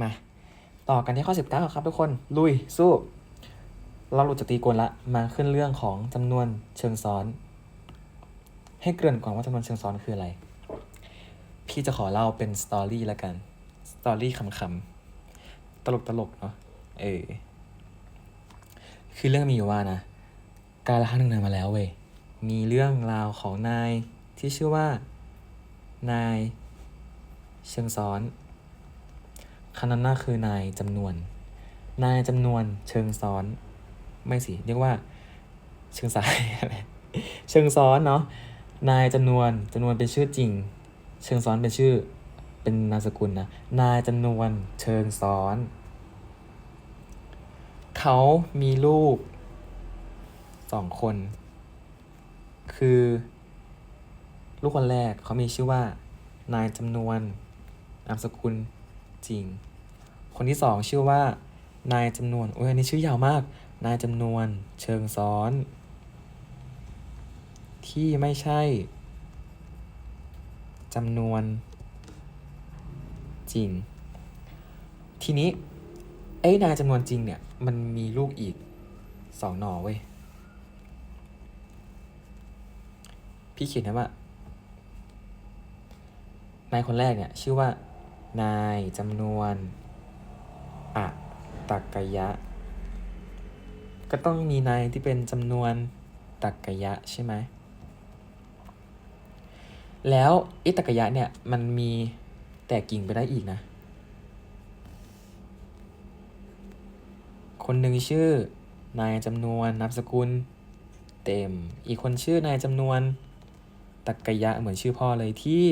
มา ต่อกันที่ข้อ 19 ครับทุกคน ลุย สู้ เราหลุดจากตีกลละ มาขึ้นเรื่องของจำนวนเชิงซ้อน ให้เกริ่นก่อนว่าจำนวนเชิงซ้อนคืออะไร พี่จะขอเล่าเป็นสตอรี่ละกัน สตอรี่ขำๆ ตลกตลกๆเนาะ เออ คือเรื่องมีอยู่ว่านะ การละครั้งหนึ่งนานมาแล้วเว้ย มีเรื่องราวของนายที่ชื่อว่า นายเชิงซ้อน คณนั้นน่าคือนายจำนวน นายจำนวนเชิงซ้อน ไม่สิ เรียกว่า เชิงซ้ายอะไรเชิงซ้อนเนาะนายจำนวนจำนวนเป็นชื่อจริง เชิงซ้อนเป็นชื่อเป็นนามสกุลนะนายจำนวนเชิงซ้อน เขามีลูกสองคน คือ ลูกคนแรกเขามีชื่อว่า นายจำนวนนามสกุลจริง คนที่สองชื่อว่า นายจำนวนโอ้ยอันนี้ชื่อยาวมาก นายจำนวนเชิงซ้อน ที่ไม่ใช่จำนวนจริง ทีนี้ไอ้นายจำนวนจริงเนี่ย มันมีลูกอีกสองหน่อเว้ย พี่เขียนนะว่า นายคนแรกเนี่ย ชื่อว่านายจำนวน อะตักกยะ ก็ต้องมีนายที่เป็นจำนวนตักกยะใช่ไหม แล้วไอ้ตักกยะเนี่ยมันมีแตกกิ่งไปได้อีกนะ คนหนึ่งชื่อนายจำนวนนามสกุลเต็ม อีกคนชื่อนายจำนวนตักกยะเหมือนชื่อพ่อเลยที่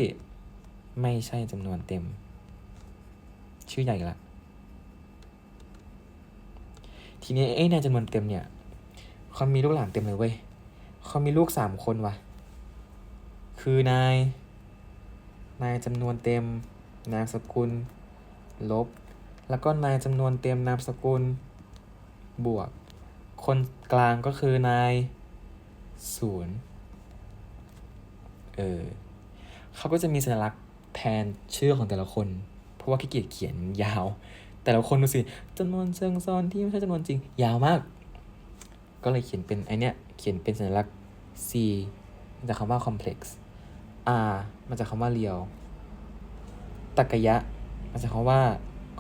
ไม่ใช่จำนวนเต็ม ชื่อใหญ่ละ ทีนี้ไอ้นายจำนวนเต็มเนี่ยเขามีลูกหลานเต็มเลยเว้ยเขามีลูกสามคนวะคือนาย นายจำนวนเต็ม นามสกุล ลบ แล้วก็นายจำนวนเต็มนามสกุล บวก คนกลางก็คือนายศูนย์เออเขาก็จะมีสัญลักษณ์แทนชื่อของแต่ละคน เพราะว่าขี้เกียจเขียนยาว แต่ละคนดูสิจำนวนเชิงซ้อนที่ไม่ใช่จำนวนจริง ยาวมาก ก็เลยเขียนเป็นไอเนี้ยเขียนเป็นสัญลักษณ์ C มาจากคำว่า complex R มาจากคำว่า real ตักกยะมาจากคำว่า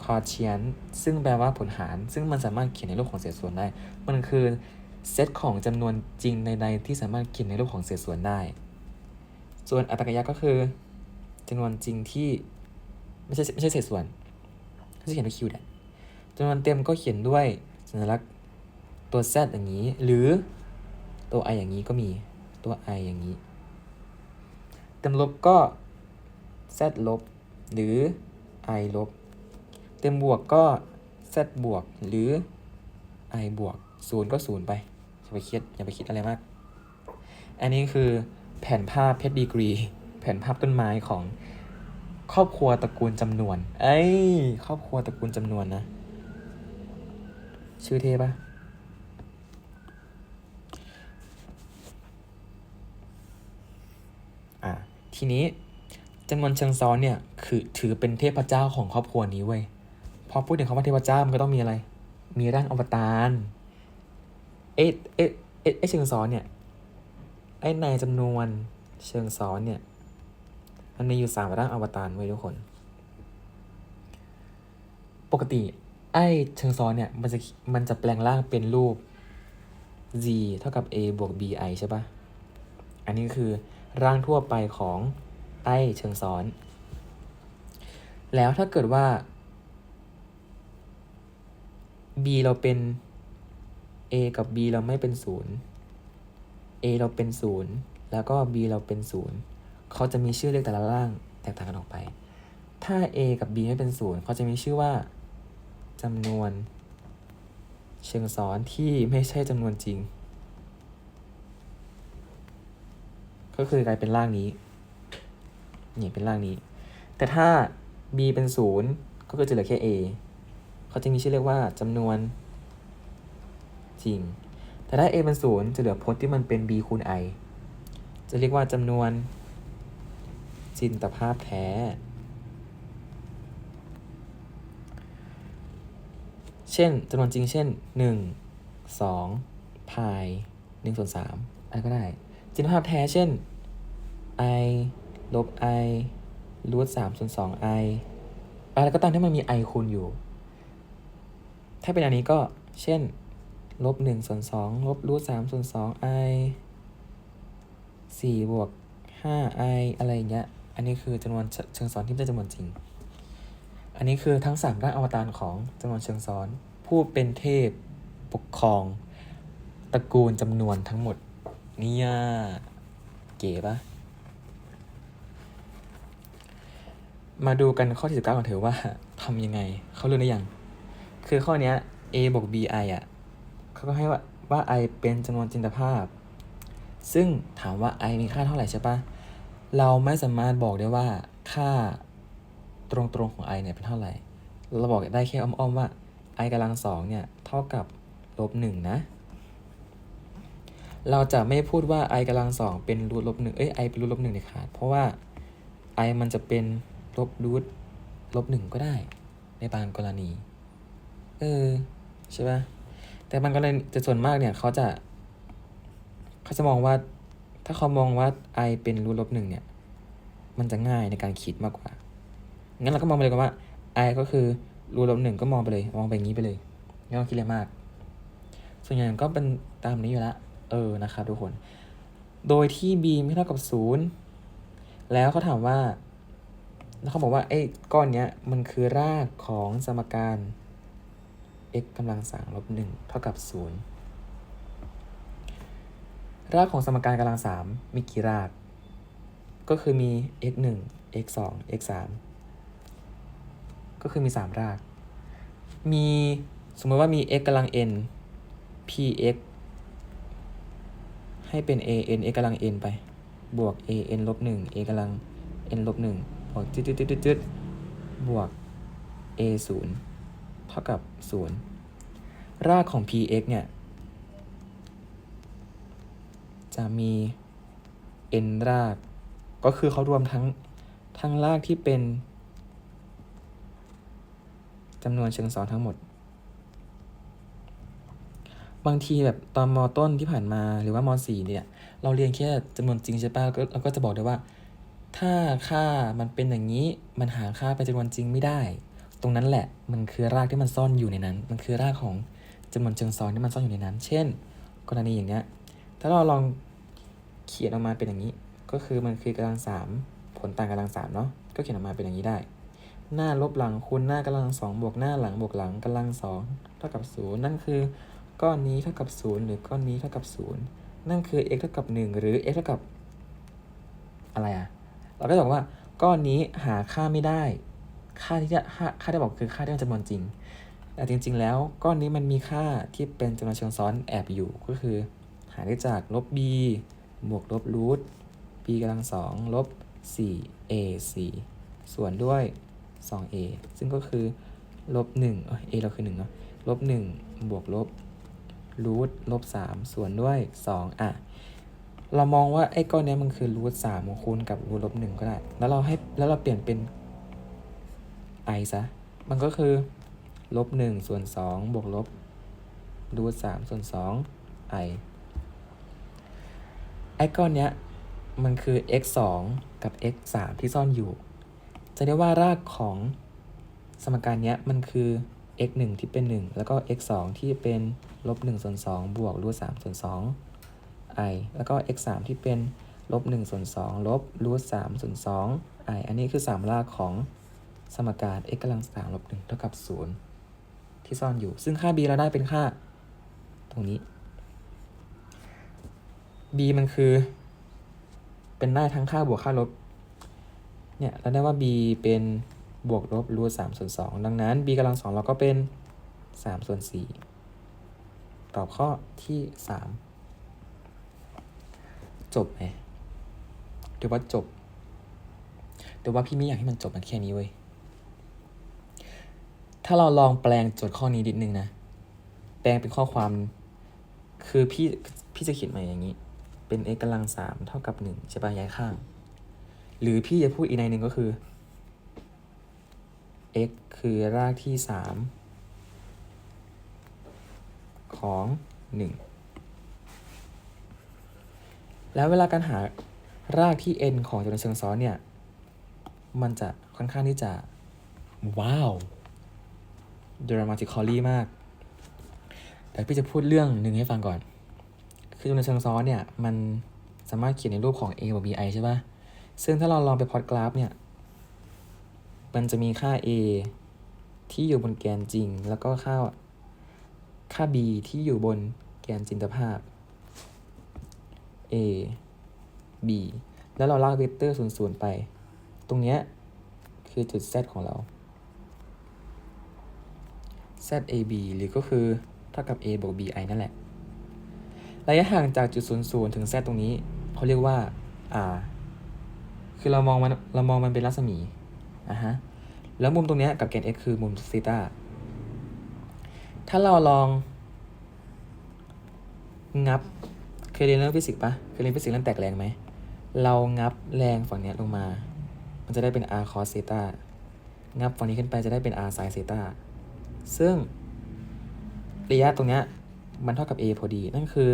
quotient ซึ่งแปลว่าผลหาร ซึ่งมันสามารถเขียนในรูปของเศษส่วนได้ มันคือเซตของจำนวนจริงในๆที่สามารถเขียนในรูปของเศษส่วนได้ ส่วนอัตรกยะก็คือจำนวนจริงที่ไม่ใช่ไม่ใช่เศษส่วน เขียนด้วยคิวแหละจำนวนเต็มก็เขียนด้วยสัญลักษณ์ตัว z อย่างนี้ หรือตัว i อย่างนี้ก็มีตัว i อย่างนี้ เต็มลบก็ z ลบ หรือ i ลบ เต็มบวกก็ z บวก หรือ i บวกศูนย์ก็ศูนย์ไปอย่าไปคิดอย่าไปคิดอะไรมาก อันนี้คือแผนภาพเพชรดีกรี แผนภาพต้นไม้ของ ครอบครัวตระกูลจำนวน เอ้ย ครอบครัวตระกูลจำนวนนะ ชื่อเทปะอะ ทีนี้จำนวนเชิงซ้อนเนี่ย คือถือเป็นเทพเจ้าของครอบครัวนี้เว้ย พอพูดถึงคำว่าเทพเจ้ามันก็ต้องมีอะไร มีร่างอวตาร เอ๊ะเอ๊ะเอ๊ะเชิงซ้อนเนี่ย ไอ้ในจำนวนเชิงซ้อนเนี่ย มันมีอยู่สามร่างอวตารไว้ทุกคน ปกติไอ้เชิงซ้อนเนี่ยมันจะมันจะแปลงร่างเป็นรูป z เท่ากับ a บวก bi ใช่ปะอันนี้คือร่างทั่วไปของไอ้เชิงซ้อน แล้วถ้าเกิดว่า b เราเป็น a กับ b เราไม่เป็นศูนย์ a เราเป็นศูนย์แล้วก็ b เราเป็นศูนย์ เขาจะมีชื่อเรียกแต่ละร่างแตกต่างกันออกไป ถ้า a กับ b ไม่เป็นศูนย์เขาจะมีชื่อว่าจำนวน เชิงซ้อนที่ไม่ใช่จำนวนจริง ก็คือกลายเป็นร่างนี้ นี่เป็นร่างนี้ แต่ถ้า b เป็นศูนย์ก็คือจะเหลือแค่ a เขาจะมีชื่อเรียกว่าจำนวนจริง แต่ถ้า a เป็นศูนย์จะเหลือพจน์ที่มันเป็น b คูณ i จะเรียกว่าจำนวน จินตภาพแท้ เช่นจำนวนจริงเช่นหนึ่งสองพายหนึ่งส่วนสามอะไรก็ได้จริงภาพแท้เช่น i ลบ i รูทสามส่วนสอง i อะไรก็ตามที่มันมี i คูณอยู่ ถ้าเป็นอันนี้ก็เช่นลบหนึ่งส่วนสองลบรูทสามส่วนสอง i สี่บวกห้า i อะไรอย่างเงี้ย อันนี้คือจำนวนเชิงซ้อนที่เป็นจำนวนจริง อันนี้คือทั้งสามร่างอวตารของจำนวนเชิงซ้อน ผู้เป็นเทพปกครองตระกูลจำนวนทั้งหมดเนี่ยเก๋ปะมาดูกันข้อที่สิบเก้ากันเถอะว่าทำยังไงเขาเรื่องได้ยัง คือข้อเนี้ย a บวก b i อะเขาก็ให้ว่าว่า i เป็นจำนวนจินตภาพ ซึ่งถามว่า i มีค่าเท่าไหร่ใช่ปะ เราไม่สามารถบอกได้ว่าค่าตรงๆของ i เนี่ยเป็นเท่าไหร่ เราบอกได้แค่อ้อมๆว่า i กำลังสองเนี่ยเท่ากับลบหนึ่งนะ เราจะไม่พูดว่า i กำลังสองเป็นรูทลบหนึ่งเอ้ย i เป็นรูทลบหนึ่งเด็ดขาด เพราะว่า i มันจะเป็นลบรูทลบหนึ่งก็ได้ ในบางกรณี เออ ใช่ปะแต่บางกรณีแต่ส่วนมากเนี่ยเขาจะ เขาจะมองว่า ถ้าเขามองว่า i เป็นรูทลบหนึ่งเนี่ย มันจะง่ายในการคิดมากกว่า งั้นเราก็มองไปเลยกันว่า i ก็คือรูทลบหนึ่งก็มองไปเลย มองไปอย่างนี้ไปเลย ไม่ต้องคิดอะไรมาก ส่วนใหญ่ก็เป็นตามนี้อยู่ล้วเออ นะครับทุกคน โดยที่ b ไม่เท่ากับศูนย์แล้วเขาถามว่า แล้วเขาบอกว่าไอ้ก้อนเนี้ยมันคือรากของสมการ x กำลังสามลบหนึ่งเท่ากับศูนย์ รากของสมการกำลังสามมีกี่ราก ก็คือมี x หนึ่ง x สอง x สามก็คือมีสามราก มีสมมติว่ามี x กำลัง n px ให้เป็น a n x กำลัง n ไป บวก a n ลบหนึ่ง a กำลัง n ลบหนึ่งบวกจุดจุดจุดจุดบวก a ศูนย์เท่ากับศูนย์รากของ px เนี่ย จะมี n ราก ก็คือเขารวมทั้งทั้งรากที่เป็นจำนวนเชิงซ้อนทั้งหมด บางทีแบบตอนมต้นที่ผ่านมาหรือว่ามสี่เนี่ย เราเรียนแค่จำนวนจริงใช่ปะก็เราก็จะบอกได้ว่า ถ้าค่ามันเป็นอย่างนี้มันหาค่าเป็นจำนวนจริงไม่ได้ ตรงนั้นแหละมันคือรากที่มันซ่อนอยู่ในนั้น มันคือรากของจำนวนเชิงซ้อนที่มันซ่อนอยู่ในนั้น เช่น กรณีอย่างเนี้ยถ้าเราลอง เขียนออกมาเป็นอย่างนี้ ก็คือมันคือกำลังสามผลต่างกำลังสามเนาะก็เขียนออกมาเป็นอย่างนี้ได้ หน้าลบหลังคูณหน้ากำลังสองบวกหน้าหลังบวกหลังกำลังสองเท่ากับศูนย์นั่นคือ ก้อนนี้เท่ากับศูนย์หรือก้อนนี้เท่ากับศูนย์นั่นคือ x เท่ากับหนึ่งหรือ x เท่ากับ อะไรอะเราก็จะบอกว่าก้อนนี้หาค่าไม่ได้ ค่าที่จะค่าค่าที่บอกคือค่าที่เป็นจำนวนจริง แต่จริง ๆ แล้วก้อนนี้มันมีค่าที่เป็นจำนวนเชิงซ้อนแอบอยู่ก็คือ หาได้จากลบ b บวกลบรูท b กำลังสองลบ 4 a 4ส่วนด้วย 2a ซึ่งก็คือลบ1เอ้ย a เราคือ1เนาะลบ 1 บวกลบรูทลบ 3 ส่วนด้วย 2 อะ เรามองว่าไอ้ก้อนเนี้ยมันคือรูทสามคูณกับรูทลบหนึ่งก็ได้ แล้วเราให้แล้วเราเปลี่ยนเป็น i ซะ มันก็คือลบหนึ่งส่วนสองบวกลบรูทสามส่วนสอง i ไอ้ก้อนเนี้ยมันคือ x สองกับ x สามที่ซ่อนอยู่ จะเรียกว่ารากของสมการเนี้ยมันคือ x หนึ่งที่เป็นหนึ่งแล้วก็ x สองที่เป็นลบหนึ่งส่วนสองบวกรูทสามส่วนสอง i แล้วก็ x 3ที่เป็นลบ1ส่วน2ลบรูท3ส่วน2 i อันนี้คือ 3 รากของสมการ x กำลัง3ลบ1เท่ากับ 0 ที่ซ่อนอยู่ ซึ่งค่า b เราได้เป็นค่า ตรงนี้ b มันคือ เป็นได้ทั้งค่าบวกค่าลบ เนี่ยเราได้ว่า b เป็นบวกลบรูท3ส่วน2ดังนั้น b กำลัง2เราก็เป็น3ส่วน4ตอบข้อที่3จบไหมเดี๋ยวว่าจบแต่ว่าพี่ไม่อยากให้มันจบมันแค่นี้เว้ย ถ้าเราลองแปลงโจทย์ข้อนี้นิดนึงนะ แปลงเป็นข้อความ คือพี่พี่จะเขียนมาอย่างนี้ เป็น x กำลังสามเท่ากับหนึ่งใช่ปะย้ายข้าง หรือพี่จะพูดอีกในหนึ่งก็คือ x คือรากที่สามของ1แล้วเวลาการหารากที่ n ของจำนวนเชิงซ้อนเนี่ย มันจะค่อนข้างที่จะ ว้าว dramatically มาก แต่พี่จะพูดเรื่องหนึ่งให้ฟังก่อน คือจำนวนเชิงซ้อนเนี่ยมันสามารถเขียนในรูปของ a บวก b i ใช่ปะซึ่งถ้าเราลองไปพอตกราฟเนี่ย มันจะมีค่า a ที่อยู่บนแกนจริง แล้วก็ค่าค่า b ที่อยู่บนแกนจินตภาพ a b แล้วเราลากเวกเตอร์0 0ไป ตรงเนี้ยคือจุด z ของเรา z a b หรือก็คือเท่ากับ a บวก b i นั่นแหละ ระยะห่างจากจุด0 0ถึง z ตรงนี้เขาเรียกว่า r คือเรามองมันเรามองมันเป็นรัศมีอะฮะแล้วมุมตรงเนี้ยกับแกน x คือมุมซีตาถ้าเราลอง งับเคยเรียนเรื่องฟิสิกส์ปะเคยเรียนฟิสิกส์เรื่องแตกแรงไหม เรางับแรงฝั่งเนี้ยลงมา มันจะได้เป็น r cos ซีตางับฝั่งนี้ขึ้นไปจะได้เป็น r sin ซีตาซึ่งระยะตรงเนี้ย มันเท่ากับ a พอดี นั่นคือ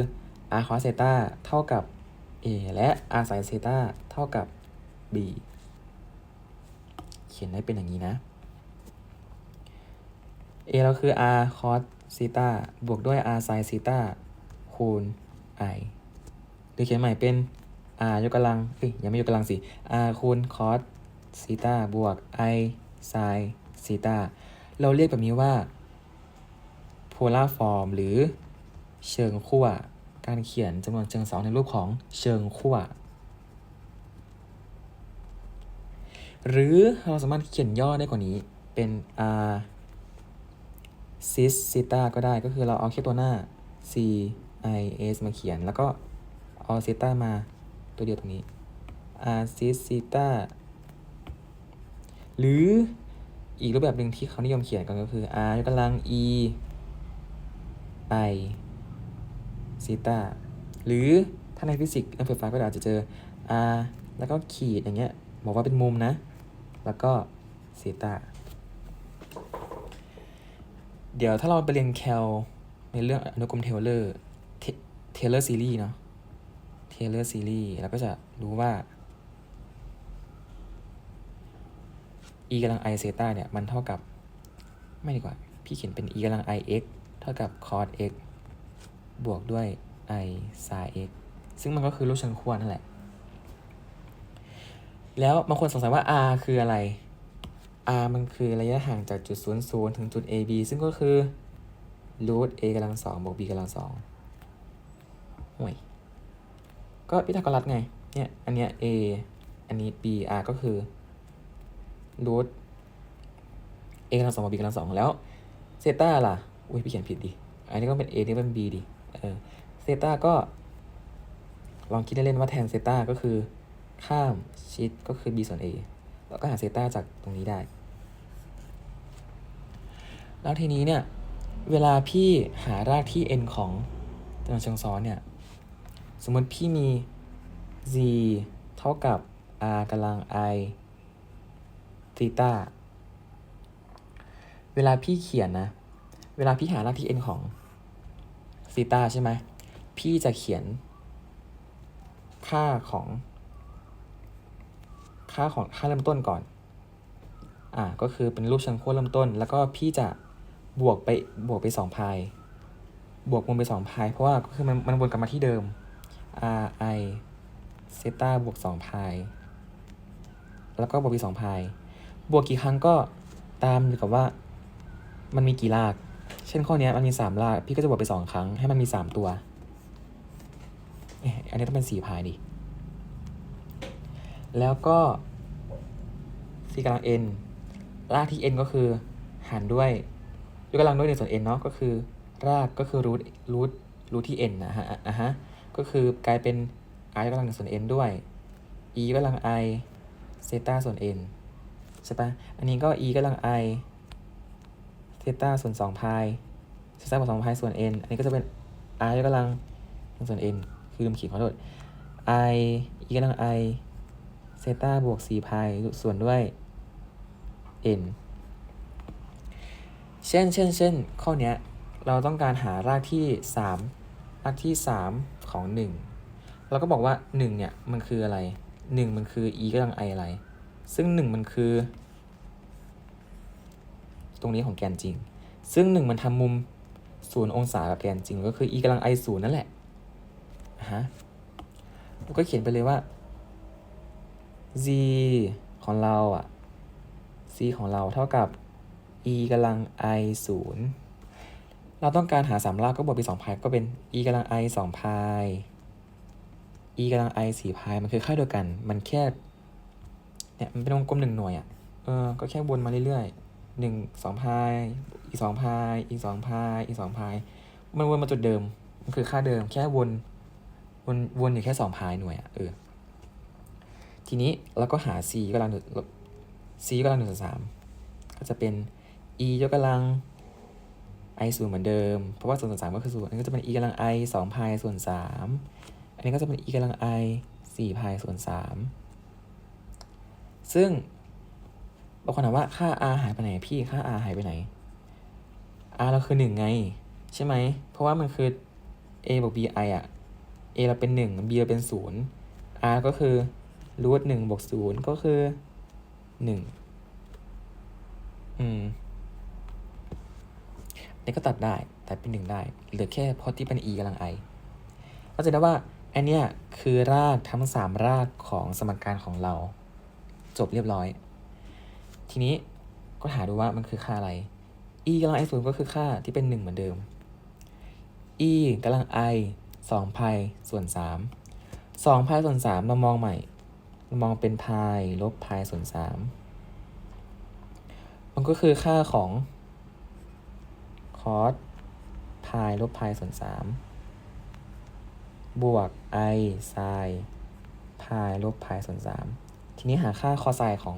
r cos ซีตาเท่ากับ a และ r sin ซีตาเท่ากับ b เขียนได้เป็นอย่างนี้นะ a เราคือ r cos ซีตาบวกด้วย r sin ซีตาคูณ i หรือเขียนใหม่เป็น r ยกกำลังเอ้ยยังไม่ยกกำลังสิ r คูณ cos ซีตาบวก i sin ซีตาเราเรียกแบบนี้ว่า polar form หรือ เชิงขั้ว การเขียนจำนวนเชิงเสาในรูปของเชิงขั้ว หรือเราสามารถเขียนย่อได้กว่านี้เป็น r cis ซีตาก็ได้ก็คือเราเอาแค่ตัวหน้า c i s มาเขียน แล้วก็เอาซีตามาตัวเดียวตรงนี้ r cis ซีตาหรืออีกรูปแบบหนึ่งที่เขานิยมเขียนกันก็คือ r ยกกำลัง e i ซีตาหรือถ้าในฟิสิกส์เรื่องไฟฟ้าก็อาจจะเจอ r แล้วก็ขีดอย่างเงี้ยบอกว่าเป็นมุมนะ แล้วก็ซีตาเดี๋ยวถ้าเราไปเรียนแคลในเรื่องอนุกรมเทเลอร์เทเลอร์ซีรีส์เนาะเทเลอร์ซีรีส์เราก็จะรู้ว่า e กำลัง i เซตาเนี่ย มันเท่ากับ ไม่ดีกว่า พี่เขียนเป็น e กำลัง i x เท่ากับ cos x บวกด้วย i sin x ซึ่งมันก็คือรูปเชิงขั้วนั่นแหละ แล้วบางคนสงสัยว่า r คืออะไร r มันคือระยะห่างจากจุด 0 0 ถึงจุด a b ซึ่งก็คือ root a กำลังสองบวก b กำลังสองห่วยก็พิทากรัสไง เนี่ย อันเนี้ย a อันนี้ b r ก็คือ root a กำลังสองบวก b กำลังสองแล้วเซตาล่ะ อุ้ยพี่เขียนผิดดิ อันนี้ก็เป็น a นี่เป็น b ดิ เออเซต้าก็ ลองคิดเล่นๆว่าแทนเซต้าก็คือข้ามชิดก็คือ b ส่วน a แล้วก็หาเซต้าจากตรงนี้ได้ แล้วทีนี้เนี่ย เวลาพี่หารากที่ n ของจำนวนเชิงซ้อนเนี่ย สมมติพี่มี z เท่ากับ r กำลัง i ซีตาเวลาพี่เขียนนะ เวลาพี่หารากที่ n ของ ซีตาใช่ไหมพี่จะเขียน ค่าของ ค่าของค่าเริ่มต้นก่อน อ่าก็คือเป็นรูปเชิงขั้วเริ่มต้น แล้วก็พี่จะบวกไปบวกไปสองพาย บวกวนไปสองพาย เพราะว่าก็คือมันมันวนกลับมาที่เดิม r i เซตาบวกสองพาย แล้วก็บวกไปสองพาย บวกกี่ครั้งก็ตามอยู่กับว่า มันมีกี่ราก เช่นข้อนี้มันมีสามรากพี่ก็จะบวกไปสองครั้งให้มันมีสามตัวอันนี้ต้องเป็นสี่พายดิ แล้วก็ c กำลัง n รากที่ n ก็คือหารด้วยยกกำลังด้วยหนึ่งส่วน n เนาะก็คือ รากก็คือรูทรูทรูทที่ n นะฮะอะฮะก็คือกลายเป็น r ยกกำลังหนึ่งส่วน n ด้วย e ยกกำลัง i เซต้าส่วน n ใช่ปะอันนี้ก็ e กำลัง i ตาส่วน2พายเซตาบวก2พายส่วน n อันนี้ก็จะเป็น r ยกกำลังส่วน n คือลืมขียนขอโทษ i e กำลัง i เซตาบวก4พายส่วนด้วย n เช่นเช่นเช่นข้อเนี้ยเราต้องการหารากที่สามรากที่สามของหนึ่งเราก็บอกว่าหนึ่งเนี่ย มันคืออะไรหนึ่งมันคือ e กำลัง i อะไร ซึ่งหนึ่งมันคือ ตรงนี้ของแกนจริง ซึ่งหนึ่งมันทำมุมศูนย์องศากับแกนจริง ก็คือ e กำลัง i ศูนย์นั่นแหละฮะเราก็เขียนไปเลยว่า z ของเราอะ c ของเราเท่ากับ e กำลัง i ศูนย์เราต้องการหาสามรากก็บวกไปสองพายก็เป็น e กำลัง i สองพาย e กำลัง i สี่พายมันคือค่าเดียวกัน มันแค่เนี่ยมันเป็นวงกลมหนึ่งหน่วยอะ เออ ก็แค่วนมาเรื่อยๆ หนึ่งสองพาย อีกสองพาย อีกสองพาย อีกสองพาย มันวนมาจุดเดิม มันคือค่าเดิมแค่วน วนวนอยู่แค่สองพายหน่วยอะเออ ทีนี้เราก็หา c กำลังหนึ่ง c กำลังหนึ่งส่วนสามก็จะเป็น e ยกกำลัง i ศูนย์เหมือนเดิม เพราะว่าศูนส่วนสามก็คือศูนย์อันนี้ก็จะเป็น e กำลัง i สองพายส่วนสามอันนี้ก็จะเป็น e กำลัง i สี่พายส่วนสามซึ่ง บางคนถามว่าค่า r หายไปไหนพี่ค่า r หายไปไหน r เราคือหนึ่งไง ใช่ไหม เพราะว่ามันคือ a บวก b i อะ a เราเป็นหนึ่ง b เราเป็นศูนย์ r ก็คือรูทหนึ่งบวกศูนย์ก็คือหนึ่งอืมนี่ก็ตัดได้ตัดเป็นหนึ่งได้ เหลือแค่พอที่เป็น e กำลัง i ก็จะได้ว่าอันเนี้ยคือรากทั้งสามรากของสมการของเรา จบเรียบร้อย ทีนี้ก็หาดูว่ามันคือค่าอะไร e กำลัง i ศูนย์ก็คือค่าที่เป็นหนึ่งเหมือนเดิม e กำลัง i สองพายส่วนสามสองพายส่วนสามเรามองใหม่ เรามองเป็นพายลบพายส่วนสามมันก็คือค่าของ cos พายลบพายส่วนสามบวก i sin พายลบพายส่วนสามทีนี้หาค่า cos ของ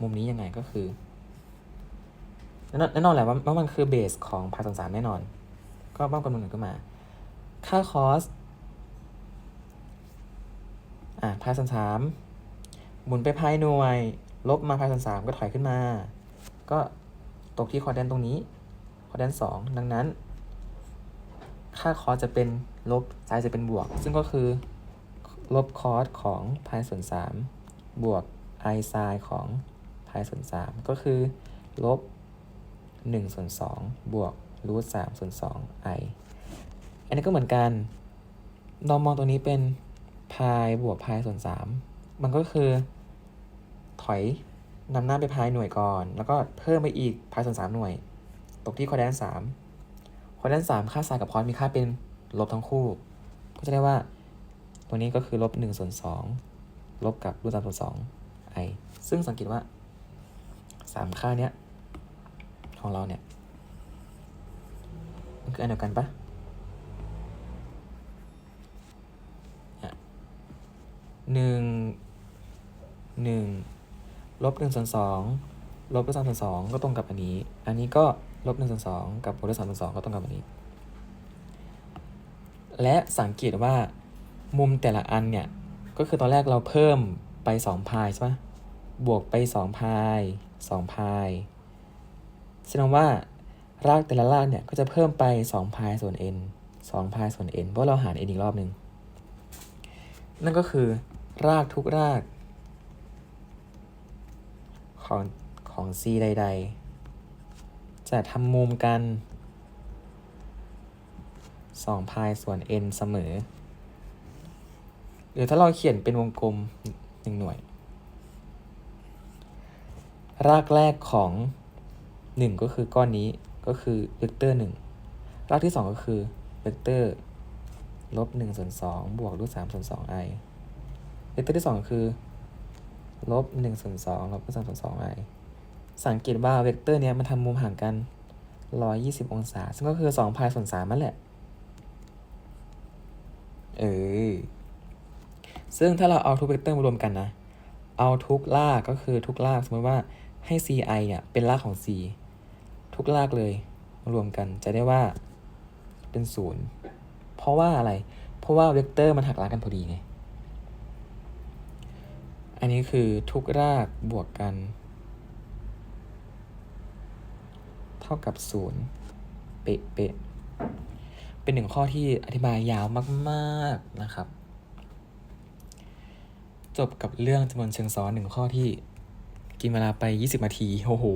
มุมนี้ยังไงก็คือแน่นอนแหละว่าว่ามันคือเบสของพายส่วนสามแน่นอน ก็บ้างกำหนดขึ้นมา ค่า cos อะพายส่วนสามหมุนไปพายหน่วย ลบมาพายส่วนสามก็ถอยขึ้นมา ก็ตกที่คอร์ดแดนตรงนี้ คอร์ดแดนสองดังนั้น ค่าคอสจะเป็นลบซ้ายจะเป็นบวก ซึ่งก็คือ ลบคอสของพายส่วนสามบวกไอไซน์ของ พายส่วนสามก็คือลบหนึ่งส่วนสองบวกรูทสามส่วนสองไออันนี้ก็เหมือนกันเรามองตรงนี้เป็นพายบวกพายส่วนสามมันก็คือ ถอยนำหน้าไปพายหน่วยก่อน แล้วก็เพิ่มไปอีกพายส่วนสามหน่วย ตกที่คอแดนสามคอแดนสามค่าไซน์กับคอสมีค่าเป็นลบทั้งคู่ ก็จะได้ว่าตัวนี้ก็คือลบหนึ่งส่วนสองลบกับรูทสามส่วนสองไอซึ่งสังเกตว่าามค่าเนี้ย ของเราเนี่ย มันคืออันเดียวกันปะหนึ่งหนึ่งลบหนึ่งส่วนสองลบรูทสามส่วนสองก็ตรงกับอันนี้ อันนี้ก็ลบหนึ่งส่วนสองกับบวกรูทสามส่วนสองก็ตรงกับอันนี้ และสังเกตว่ามุมแต่ละอันเนี่ย ก็คือตอนแรกเราเพิ่มไปสองพายใช่ปะบวกไปสองพาย สองพายแสดงว่ารากแต่ละรากเนี่ยก็จะเพิ่มไปสองพายส่วน n สองพายส่วน n เพราะเราหาร n อีกรอบหนึ่งนั่นก็คือ รากทุกรากของของ c ใด ๆ จะทำมุมกันสองพายส่วน n เสมอหรือถ้าเราเขียนเป็นวงกลมหนึ่งหน่วย รากแรกของหนึ่งก็คือก้อนนี้ก็คือเวกเตอร์หนึ่งรากที่สองก็คือเวกเตอร์ลบหนึ่งส่วนสองบวกรูทสามส่วนสองไอเวกเตอร์ที่สองคือลบหนึ่งส่วนสองลบรูทสามส่วนสองไอสังเกตว่าเวกเตอร์เนี้ยมันทำมุมห่างกันร้อยยี่สิบองศา ซึ่งก็คือสองพายส่วนสามนั่นแหละ เออ ซึ่งถ้าเราเอาทุกเวกเตอร์มารวมกันนะ เอาทุกลากก็คือทุกลากสมมติว่า ให้ ci เนี่ยเป็นรากของ c ทุกรากเลยรวมกันจะได้ว่าเป็นศูนย์เพราะว่าอะไร เพราะว่าเวกเตอร์มันหักลางกันพอดีไง อันนี้คือทุกรากบวกกัน เท่ากับศูนย์เป๊ะเป๊ะเป็นหนึ่งข้อที่อธิบายยาวมาก ๆ นะครับ จบกับเรื่องจำนวนเชิงซ้อนหนึ่งข้อที่ กินเวลาไป 20นาที โอ้โห